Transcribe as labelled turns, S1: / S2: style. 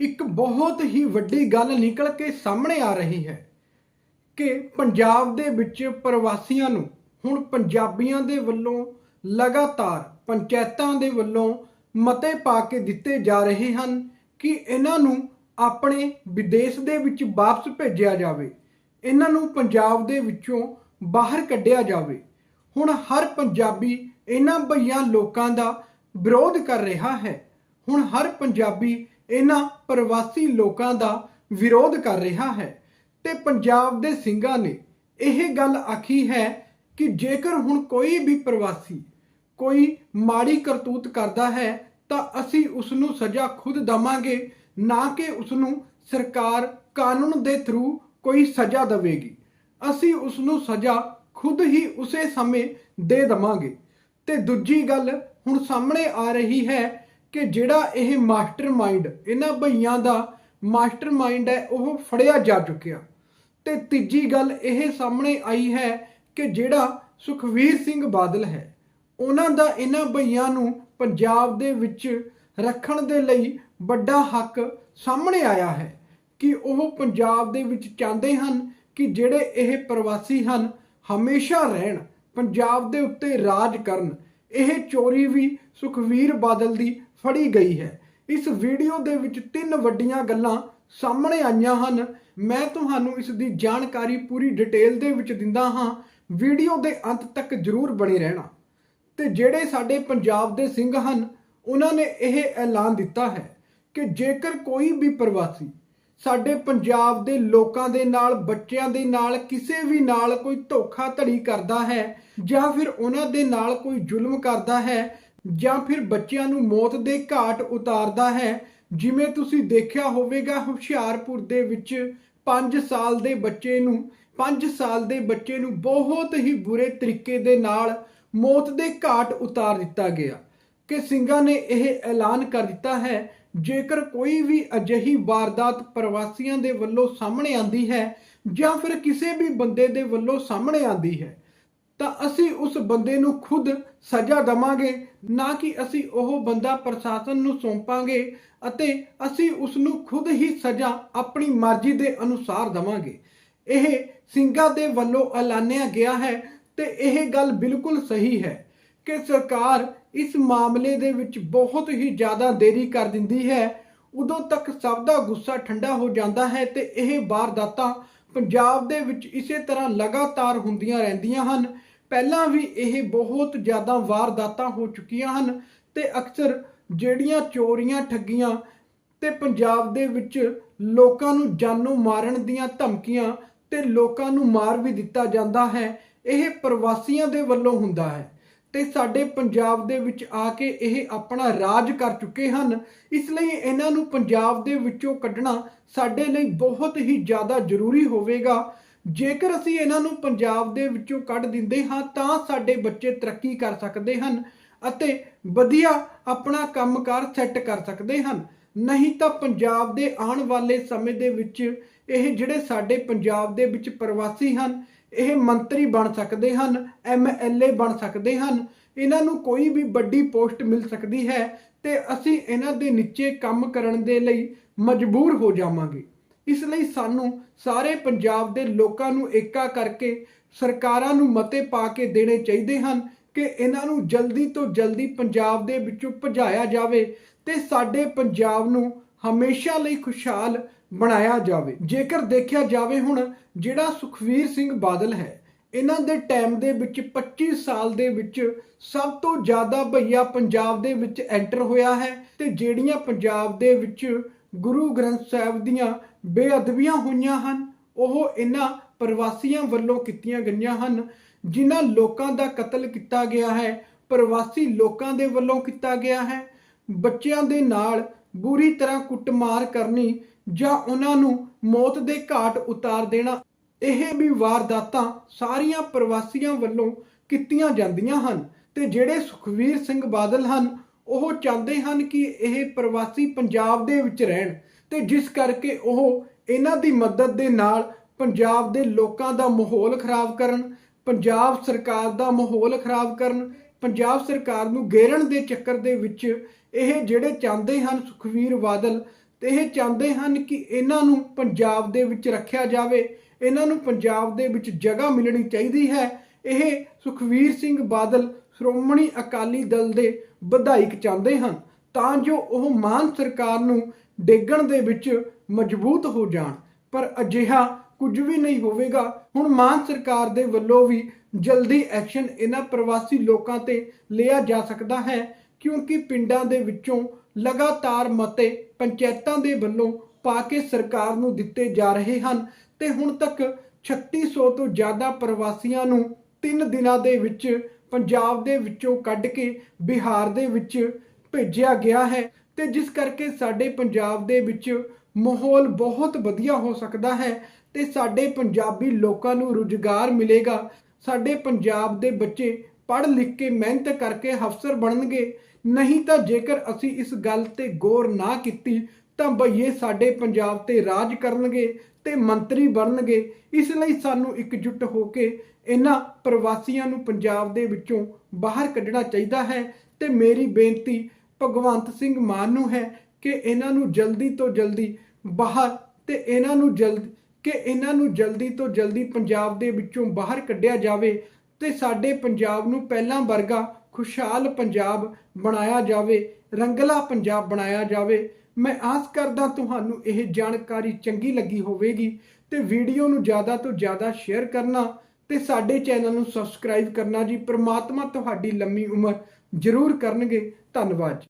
S1: ਇੱਕ ਬਹੁਤ ਹੀ ਵੱਡੀ ਗੱਲ ਨਿਕਲ ਕੇ ਸਾਹਮਣੇ ਆ ਰਹੀ ਹੈ ਕਿ ਪੰਜਾਬ ਦੇ ਵਿੱਚ ਪ੍ਰਵਾਸੀਆਂ ਨੂੰ, ਹੁਣ ਪੰਜਾਬੀਆਂ ਦੇ ਵੱਲੋਂ ਲਗਾਤਾਰ ਪੰਚਾਇਤਾਂ ਦੇ ਵੱਲੋਂ ਮਤੇ ਪਾ ਕੇ ਦਿੱਤੇ ਜਾ ਰਹੇ ਹਨ ਕਿ ਇਹਨਾਂ ਨੂੰ ਆਪਣੇ ਵਿਦੇਸ਼ ਦੇ ਵਿੱਚ ਵਾਪਸ ਭੇਜਿਆ ਜਾਵੇ, ਇਹਨਾਂ ਨੂੰ ਪੰਜਾਬ ਦੇ ਵਿੱਚੋਂ ਬਾਹਰ ਕੱਢਿਆ ਜਾਵੇ। ਹੁਣ ਹਰ ਪੰਜਾਬੀ ਇਹਨਾਂ ਭਈਆਂ ਲੋਕਾਂ ਦਾ ਵਿਰੋਧ ਕਰ ਰਿਹਾ ਹੈ। ਹੁਣ ਹਰ ਪੰਜਾਬੀ ਇਹਨਾਂ ਪ੍ਰਵਾਸੀ ਲੋਕਾਂ ਦਾ ਵਿਰੋਧ ਕਰ ਰਿਹਾ ਹੈ ਤੇ ਪੰਜਾਬ ਦੇ ਸਿੰਘਾਂ ਨੇ ਇਹ ਗੱਲ ਆਖੀ ਹੈ ਕਿ ਜੇਕਰ ਹੁਣ ਕੋਈ ਵੀ ਪ੍ਰਵਾਸੀ ਕੋਈ ਮਾੜੀ ਕਰਤੂਤ ਕਰਦਾ ਹੈ ਤਾਂ ਅਸੀਂ ਉਸ ਨੂੰ ਸਜ਼ਾ ਖੁਦ ਦਵਾਂਗੇ, ਨਾ ਕਿ ਉਸ ਨੂੰ ਸਰਕਾਰ ਕਾਨੂੰਨ ਦੇ ਥਰੂ ਕੋਈ ਸਜ਼ਾ ਦੇਵੇਗੀ। ਅਸੀਂ ਉਸ ਨੂੰ ਸਜ਼ਾ ਖੁਦ ਹੀ ਉਸੇ ਸਮੇਂ ਦੇ ਦਵਾਂਗੇ। ਤੇ ਦੂਜੀ ਗੱਲ ਹੁਣ ਸਾਹਮਣੇ ਆ ਰਹੀ ਹੈ ਕਿ ਜਿਹੜਾ ਇਹ ਮਾਸਟਰਮਾਈਂਡ, ਇਹਨਾਂ ਭਈਆਂ ਦਾ ਮਾਸਟਰਮਾਈਂਡ ਹੈ, ਉਹ ਫੜਿਆ ਜਾ ਚੁੱਕਿਆ। ਤੇ ਤੀਜੀ ਗੱਲ ਇਹ ਸਾਹਮਣੇ ਆਈ ਹੈ ਕਿ ਜਿਹੜਾ ਸੁਖਵੀਰ ਸਿੰਘ ਬਾਦਲ ਹੈ, ਉਹਨਾਂ ਦਾ ਇਹਨਾਂ ਭਈਆਂ ਨੂੰ ਪੰਜਾਬ ਦੇ ਵਿੱਚ ਰੱਖਣ ਦੇ ਲਈ ਵੱਡਾ ਹੱਕ ਸਾਹਮਣੇ ਆਇਆ ਹੈ ਕਿ ਉਹ ਪੰਜਾਬ ਦੇ ਵਿੱਚ ਚਾਹੁੰਦੇ ਹਨ ਕਿ ਜਿਹੜੇ ਇਹ ਪ੍ਰਵਾਸੀ ਹਨ, ਹਮੇਸ਼ਾ ਰਹਿਣ, ਪੰਜਾਬ ਦੇ ਉੱਤੇ ਰਾਜ ਕਰਨ। ਇਹ ਚੋਰੀ ਵੀ ਸੁਖਵੀਰ ਬਾਦਲ ਦੀ ਫੜੀ ਗਈ ਹੈ। ਇਸ ਵੀਡੀਓ ਦੇ ਵਿੱਚ ਤਿੰਨ ਵੱਡੀਆਂ ਗੱਲਾਂ ਸਾਹਮਣੇ ਆਈਆਂ ਹਨ। ਮੈਂ ਤੁਹਾਨੂੰ ਇਸ ਦੀ ਜਾਣਕਾਰੀ ਪੂਰੀ ਡਿਟੇਲ ਦੇ ਵਿੱਚ ਦਿੰਦਾ ਹਾਂ। ਵੀਡੀਓ ਦੇ ਅੰਤ ਤੱਕ ਜ਼ਰੂਰ ਬਣੇ ਰਹਿਣਾ। ਤੇ ਜਿਹੜੇ ਸਾਡੇ ਪੰਜਾਬ ਦੇ ਸਿੰਘ ਹਨ, ਉਹਨਾਂ ਨੇ ਇਹ ਐਲਾਨ ਦਿੱਤਾ ਹੈ ਕਿ ਜੇਕਰ ਕੋਈ ਵੀ ਪ੍ਰਵਾਸੀ ਸਾਡੇ ਪੰਜਾਬ ਦੇ ਲੋਕਾਂ ਦੇ ਨਾਲ, ਬੱਚਿਆਂ ਦੇ ਨਾਲ, ਕਿਸੇ ਵੀ ਨਾਲ ਕੋਈ ਧੋਖਾਧੜੀ ਕਰਦਾ ਹੈ ਜਾਂ ਫਿਰ ਉਹਨਾਂ ਦੇ ਨਾਲ ਕੋਈ ਜ਼ੁਲਮ ਕਰਦਾ ਹੈ ਜਾਂ ਫਿਰ ਬੱਚਿਆਂ ਨੂੰ ਮੌਤ ਦੇ ਘਾਟ ਉਤਾਰਦਾ ਹੈ। ਜਿਵੇਂ ਤੁਸੀਂ ਦੇਖਿਆ ਹੋਵੇਗਾ, ਹੁਸ਼ਿਆਰਪੁਰ ਦੇ ਵਿੱਚ 5 ਸਾਲ ਦੇ ਬੱਚੇ ਨੂੰ 5 ਸਾਲ ਦੇ ਬੱਚੇ ਨੂੰ ਬਹੁਤ ਹੀ ਬੁਰੇ ਤਰੀਕੇ ਦੇ ਨਾਲ ਮੌਤ ਦੇ ਘਾਟ ਉਤਾਰ ਦਿੱਤਾ ਗਿਆ। ਕਿ ਸਿੰਘਾਂ ਨੇ ਇਹ ਐਲਾਨ ਕਰ ਦਿੱਤਾ ਹੈ, ਜੇਕਰ ਕੋਈ ਵੀ ਅਜਿਹੀ ਵਾਰਦਾਤ ਪ੍ਰਵਾਸੀਆਂ ਦੇ ਵੱਲੋਂ ਸਾਹਮਣੇ ਆਂਦੀ ਹੈ ਜਾਂ ਫਿਰ ਕਿਸੇ ਵੀ ਬੰਦੇ ਦੇ ਵੱਲੋਂ ਸਾਹਮਣੇ ਆਂਦੀ ਹੈ ਤਾਂ ਅਸੀਂ ਉਸ ਬੰਦੇ ਨੂੰ ਖੁਦ ਸਜ਼ਾ ਦਵਾਂਗੇ, ਨਾ ਕਿ ਅਸੀਂ ਉਹ ਬੰਦਾ ਪ੍ਰਸ਼ਾਸਨ ਨੂੰ ਸੌਂਪਾਂਗੇ ਅਤੇ ਅਸੀਂ ਉਸ ਨੂੰ ਖੁਦ ਹੀ ਸਜ਼ਾ ਆਪਣੀ ਮਰਜ਼ੀ ਦੇ ਅਨੁਸਾਰ ਦਵਾਂਗੇ। ਇਹ ਸਿੰਘਾਂ ਦੇ ਵੱਲੋਂ ਐਲਾਨਿਆ ਗਿਆ ਹੈ ਤੇ ਇਹ ਗੱਲ ਬਿਲਕੁਲ ਸਹੀ ਹੈ ਕਿ ਸਰਕਾਰ ਇਸ ਮਾਮਲੇ ਦੇ ਵਿੱਚ ਬਹੁਤ ਹੀ ਜ਼ਿਆਦਾ ਦੇਰੀ ਕਰ ਦਿੰਦੀ ਹੈ। ਉਦੋਂ ਤੱਕ ਸਭ ਦਾ ਗੁੱਸਾ ਠੰਡਾ ਹੋ ਜਾਂਦਾ ਹੈ ਤੇ ਇਹ ਵਾਰਦਾਤਾਂ ਪੰਜਾਬ ਦੇ ਵਿੱਚ ਇਸੇ ਤਰ੍ਹਾਂ ਲਗਾਤਾਰ ਹੁੰਦੀਆਂ ਰਹਿੰਦੀਆਂ ਹਨ। ਪਹਿਲਾਂ ਵੀ ਇਹ ਬਹੁਤ ਜ਼ਿਆਦਾ ਵਾਰਦਾਤਾਂ ਹੋ ਚੁੱਕੀਆਂ ਹਨ ਤੇ ਅਕਸਰ ਜਿਹੜੀਆਂ ਚੋਰੀਆਂ ਠੱਗੀਆਂ ਤੇ ਪੰਜਾਬ ਦੇ ਵਿੱਚ ਲੋਕਾਂ ਨੂੰ ਜਾਨੋਂ ਮਾਰਨ ਦੀਆਂ ਧਮਕੀਆਂ ਤੇ ਲੋਕਾਂ ਨੂੰ ਮਾਰ ਵੀ ਦਿੱਤਾ ਜਾਂਦਾ ਹੈ, ਇਹ ਪ੍ਰਵਾਸੀਆਂ ਦੇ ਵੱਲੋਂ ਹੁੰਦਾ ਹੈ। ਤੇ ਸਾਡੇ ਪੰਜਾਬ ਦੇ ਵਿੱਚ ਆ ਕੇ ਇਹ ਆਪਣਾ ਰਾਜ ਕਰ ਚੁੱਕੇ ਹਨ। ਇਸ ਲਈ ਇਹਨਾਂ ਨੂੰ ਪੰਜਾਬ ਦੇ ਵਿੱਚੋਂ ਕੱਢਣਾ ਸਾਡੇ ਲਈ ਬਹੁਤ ਹੀ ਜ਼ਿਆਦਾ ਜ਼ਰੂਰੀ ਹੋਵੇਗਾ। ਜੇਕਰ ਅਸੀਂ ਇਹਨਾਂ ਨੂੰ ਪੰਜਾਬ ਦੇ ਵਿੱਚੋਂ ਕੱਢ ਦਿੰਦੇ ਹਾਂ, ਤਾਂ ਸਾਡੇ ਬੱਚੇ ਤਰੱਕੀ ਕਰ ਸਕਦੇ ਹਨ ਅਤੇ ਵਧੀਆ ਆਪਣਾ ਕੰਮਕਾਰ ਸੈੱਟ ਕਰ ਸਕਦੇ ਹਨ। ਨਹੀਂ ਤਾਂ ਪੰਜਾਬ ਦੇ ਆਉਣ ਵਾਲੇ ਸਮੇਂ ਦੇ ਵਿੱਚ ਇਹ ਜਿਹੜੇ ਸਾਡੇ ਪੰਜਾਬ ਦੇ ਵਿੱਚ ਪ੍ਰਵਾਸੀ ਹਨ, ਇਹ ਮੰਤਰੀ ਬਣ ਸਕਦੇ ਹਨ ਐਮਐਲਏ ਬਣ ਸਕਦੇ ਹਨ, ਇਹਨਾਂ ਨੂੰ ਕੋਈ ਵੀ ਵੱਡੀ ਪੋਸਟ ਮਿਲ ਸਕਦੀ ਹੈ ਤੇ ਅਸੀਂ ਇਹਨਾਂ ਦੇ ਨੀਚੇ ਕੰਮ ਕਰਨ ਦੇ ਲਈ ਮਜਬੂਰ ਹੋ ਜਾਵਾਂਗੇ। ਇਸ ਲਈ ਸਾਨੂੰ ਸਾਰੇ ਪੰਜਾਬ ਦੇ ਲੋਕਾਂ ਨੂੰ ਏਕਾ ਕਰਕੇ ਸਰਕਾਰਾਂ ਨੂੰ ਮਤੇ ਪਾ ਕੇ ਦੇਣੇ ਚਾਹੀਦੇ ਹਨ ਕਿ ਇਹਨਾਂ ਨੂੰ ਜਲਦੀ ਤੋਂ ਜਲਦੀ ਪੰਜਾਬ ਦੇ ਵਿੱਚੋਂ ਭਜਾਇਆ ਜਾਵੇ ਤੇ ਸਾਡੇ ਪੰਜਾਬ ਨੂੰ ਹਮੇਸ਼ਾ ਲਈ ਖੁਸ਼ਹਾਲ ਬਣਾਇਆ ਜਾਵੇ। ਜੇਕਰ ਦੇਖਿਆ ਜਾਵੇ ਹੁਣ, ਜਿਹੜਾ ਸੁਖਵੀਰ ਸਿੰਘ ਬਾਦਲ ਹੈ, ਇਹਨਾਂ ਦੇ ਟਾਈਮ ਦੇ ਵਿੱਚ 25 ਸਾਲ ਦੇ ਵਿੱਚ ਸਭ ਤੋਂ ਜ਼ਿਆਦਾ ਭਈਆ ਪੰਜਾਬ ਦੇ ਵਿੱਚ ਐਂਟਰ ਹੋਇਆ ਹੈ ਤੇ ਜਿਹੜੀਆਂ ਪੰਜਾਬ ਦੇ ਵਿੱਚ ਗੁਰੂ ਗ੍ਰੰਥ ਸਾਹਿਬ ਦੀਆਂ ਬੇਅਦਬੀਆਂ ਹੋਈਆਂ ਹਨ। ਉਹ ਇਹਨਾਂ ਪ੍ਰਵਾਸੀਆਂ ਵੱਲੋਂ ਕੀਤੀਆਂ ਗਈਆਂ ਹਨ, ਜਿਨ੍ਹਾਂ ਲੋਕਾਂ ਦਾ ਕਤਲ ਕੀਤਾ ਗਿਆ ਹੈ। ਪ੍ਰਵਾਸੀ ਲੋਕਾਂ ਦੇ ਵੱਲੋਂ ਕੀਤਾ ਗਿਆ ਹੈ। ਬੱਚਿਆਂ ਦੇ ਨਾਲ ਬੁਰੀ ਤਰ੍ਹਾਂ ਕੁੱਟਮਾਰ ਕਰਨੀ ਜਾਂ ਉਹਨਾਂ ਨੂੰ ਮੌਤ ਦੇ ਘਾਟ ਉਤਾਰ ਦੇਣਾ, ਇਹ ਵੀ ਵਾਰਦਾਤਾਂ ਸਾਰੀਆਂ ਪ੍ਰਵਾਸੀਆਂ ਵੱਲੋਂ ਕੀਤੀਆਂ ਜਾਂਦੀਆਂ ਹਨ ਤੇ ਜਿਹੜੇ ਸੁਖਵੀਰ ਸਿੰਘ ਬਾਦਲ ਹਨ ਉਹ ਚਾਹੁੰਦੇ ਹਨ ਕਿ ਇਹ ਪ੍ਰਵਾਸੀ ਪੰਜਾਬ ਦੇ ਵਿੱਚ ਰਹਿਣ ਤੇ ਜਿਸ ਕਰਕੇ ਉਹ ਇਹਨਾਂ ਦੀ ਮਦਦ ਦੇ ਨਾਲ ਪੰਜਾਬ ਦੇ ਲੋਕਾਂ ਦਾ ਮਾਹੌਲ ਖਰਾਬ ਕਰਨ, ਪੰਜਾਬ ਸਰਕਾਰ ਦਾ ਮਾਹੌਲ ਖਰਾਬ ਕਰਨ, ਪੰਜਾਬ ਸਰਕਾਰ ਨੂੰ ਗੇਰਨ ਦੇ ਚੱਕਰ ਦੇ ਵਿੱਚ ਇਹ ਜਿਹੜੇ ਚਾਹੁੰਦੇ ਹਨ ਸੁਖਵੀਰ ਬਾਦਲ, ਤੇ ਇਹ ਚਾਹੁੰਦੇ ਹਨ ਕਿ ਇਹਨਾਂ ਨੂੰ ਪੰਜਾਬ ਦੇ ਵਿੱਚ ਰੱਖਿਆ ਜਾਵੇ, ਇਹਨਾਂ ਨੂੰ ਪੰਜਾਬ ਦੇ ਵਿੱਚ ਜਗ੍ਹਾ ਮਿਲਣੀ ਚਾਹੀਦੀ ਹੈ, ਇਹ ਸੁਖਵੀਰ ਸਿੰਘ ਬਾਦਲ ਸ਼੍ਰੋਮਣੀ ਅਕਾਲੀ ਦਲ ਦੇ ਵਿਧਾਇਕ ਚਾਹੁੰਦੇ ਹਨ ਤਾਂ ਜੋ ਉਹ ਮਾਨ ਸਰਕਾਰ ਨੂੰ ਡੇਗਣ ਦੇ ਵਿੱਚ ਮਜ਼ਬੂਤ ਹੋ ਜਾਣ। ਪਰ ਅਜਿਹਾ ਕੁਝ ਵੀ ਨਹੀਂ ਹੋਵੇਗਾ। ਹੁਣ ਮਾਨ ਸਰਕਾਰ ਦੇ ਵੱਲੋਂ ਵੀ ਜਲਦੀ ਐਕਸ਼ਨ ਇਹਨਾਂ ਪ੍ਰਵਾਸੀ ਲੋਕਾਂ ਤੇ ਲਿਆ ਜਾ ਸਕਦਾ ਹੈ ਕਿਉਂਕਿ ਪਿੰਡਾਂ ਦੇ ਵਿੱਚੋਂ ਲਗਾਤਾਰ ਮਤੇ ਪੰਚਾਇਤਾਂ ਦੇ ਵੱਲੋਂ ਪਾ ਕੇ ਸਰਕਾਰ ਨੂੰ ਦਿੱਤੇ ਜਾ ਰਹੇ ਹਨ ਤੇ ਹੁਣ ਤੱਕ 3600 ਤੋਂ ਜ਼ਿਆਦਾ ਪ੍ਰਵਾਸੀਆਂ ਨੂੰ 3 ਦਿਨਾਂ ਦੇ ਵਿੱਚ ਪੰਜਾਬ ਦੇ ਵਿੱਚੋਂ ਕੱਢ ਕੇ ਬਿਹਾਰ ਦੇ ਵਿੱਚ ਭੇਜਿਆ ਗਿਆ ਹੈ ਤੇ ਜਿਸ ਕਰਕੇ ਸਾਡੇ ਪੰਜਾਬ ਦੇ ਵਿੱਚ ਮਾਹੌਲ ਬਹੁਤ ਵਧੀਆ ਹੋ ਸਕਦਾ ਹੈ ਤੇ ਸਾਡੇ ਪੰਜਾਬੀ ਲੋਕਾਂ ਨੂੰ ਰੁਜ਼ਗਾਰ ਮਿਲੇਗਾ। ਸਾਡੇ ਪੰਜਾਬ ਦੇ ਬੱਚੇ ਪੜ੍ਹ ਲਿਖ ਕੇ ਮਿਹਨਤ ਕਰਕੇ ਅਫਸਰ ਬਣਨਗੇ। ਨਹੀਂ ਤਾਂ ਜੇਕਰ ਅਸੀਂ ਇਸ ਗੱਲ ਤੇ ਗੌਰ ਨਾ ਕੀਤੀ ਤਾਂ ਬਈਏ ਸਾਡੇ ਪੰਜਾਬ ਤੇ ਰਾਜ ਕਰਨਗੇ ਤੇ ਮੰਤਰੀ ਬਣਨਗੇ। ਇਸ ਲਈ ਸਾਨੂੰ ਇਕਜੁੱਟ ਹੋ ਕੇ ਇਹਨਾਂ ਪ੍ਰਵਾਸੀਆਂ ਨੂੰ ਪੰਜਾਬ ਦੇ ਵਿੱਚੋਂ ਬਾਹਰ ਕੱਢਣਾ ਚਾਹੀਦਾ ਹੈ ਤੇ ਮੇਰੀ ਬੇਨਤੀ ਭਗਵੰਤ ਸਿੰਘ ਮਾਨ ਨੂੰ ਹੈ ਕਿ ਇਹਨਾਂ ਨੂੰ ਜਲਦੀ ਤੋਂ ਜਲਦੀ ਬਾਹਰ ਤੇ ਇਹਨਾਂ ਨੂੰ ਜਲਦ, ਕਿ ਇਹਨਾਂ ਨੂੰ ਜਲਦੀ ਤੋਂ ਜਲਦੀ ਪੰਜਾਬ ਦੇ ਵਿੱਚੋਂ ਬਾਹਰ ਕੱਢਿਆ ਜਾਵੇ ਤੇ ਸਾਡੇ ਪੰਜਾਬ ਨੂੰ ਪਹਿਲਾਂ ਵਰਗਾ ਖੁਸ਼ਹਾਲ ਪੰਜਾਬ ਬਣਾਇਆ ਜਾਵੇ, ਰੰਗਲਾ ਪੰਜਾਬ ਬਣਾਇਆ ਜਾਵੇ। ਮੈਂ ਆਸ ਕਰਦਾ ਤੁਹਾਨੂੰ ਇਹ ਜਾਣਕਾਰੀ ਚੰਗੀ ਲੱਗੀ ਹੋਵੇਗੀ ਤੇ ਵੀਡੀਓ ਨੂੰ ਜ਼ਿਆਦਾ ਤੋਂ ਜ਼ਿਆਦਾ ਸ਼ੇਅਰ ਕਰਨਾ ਤੇ ਸਾਡੇ ਚੈਨਲ ਨੂੰ ਸਬਸਕ੍ਰਾਈਬ ਕਰਨਾ ਜੀ। ਪ੍ਰਮਾਤਮਾ ਤੁਹਾਡੀ ਲੰਮੀ ਉਮਰ ਜ਼ਰੂਰ ਕਰਨਗੇ। ਧੰਨਵਾਦ ਜੀ।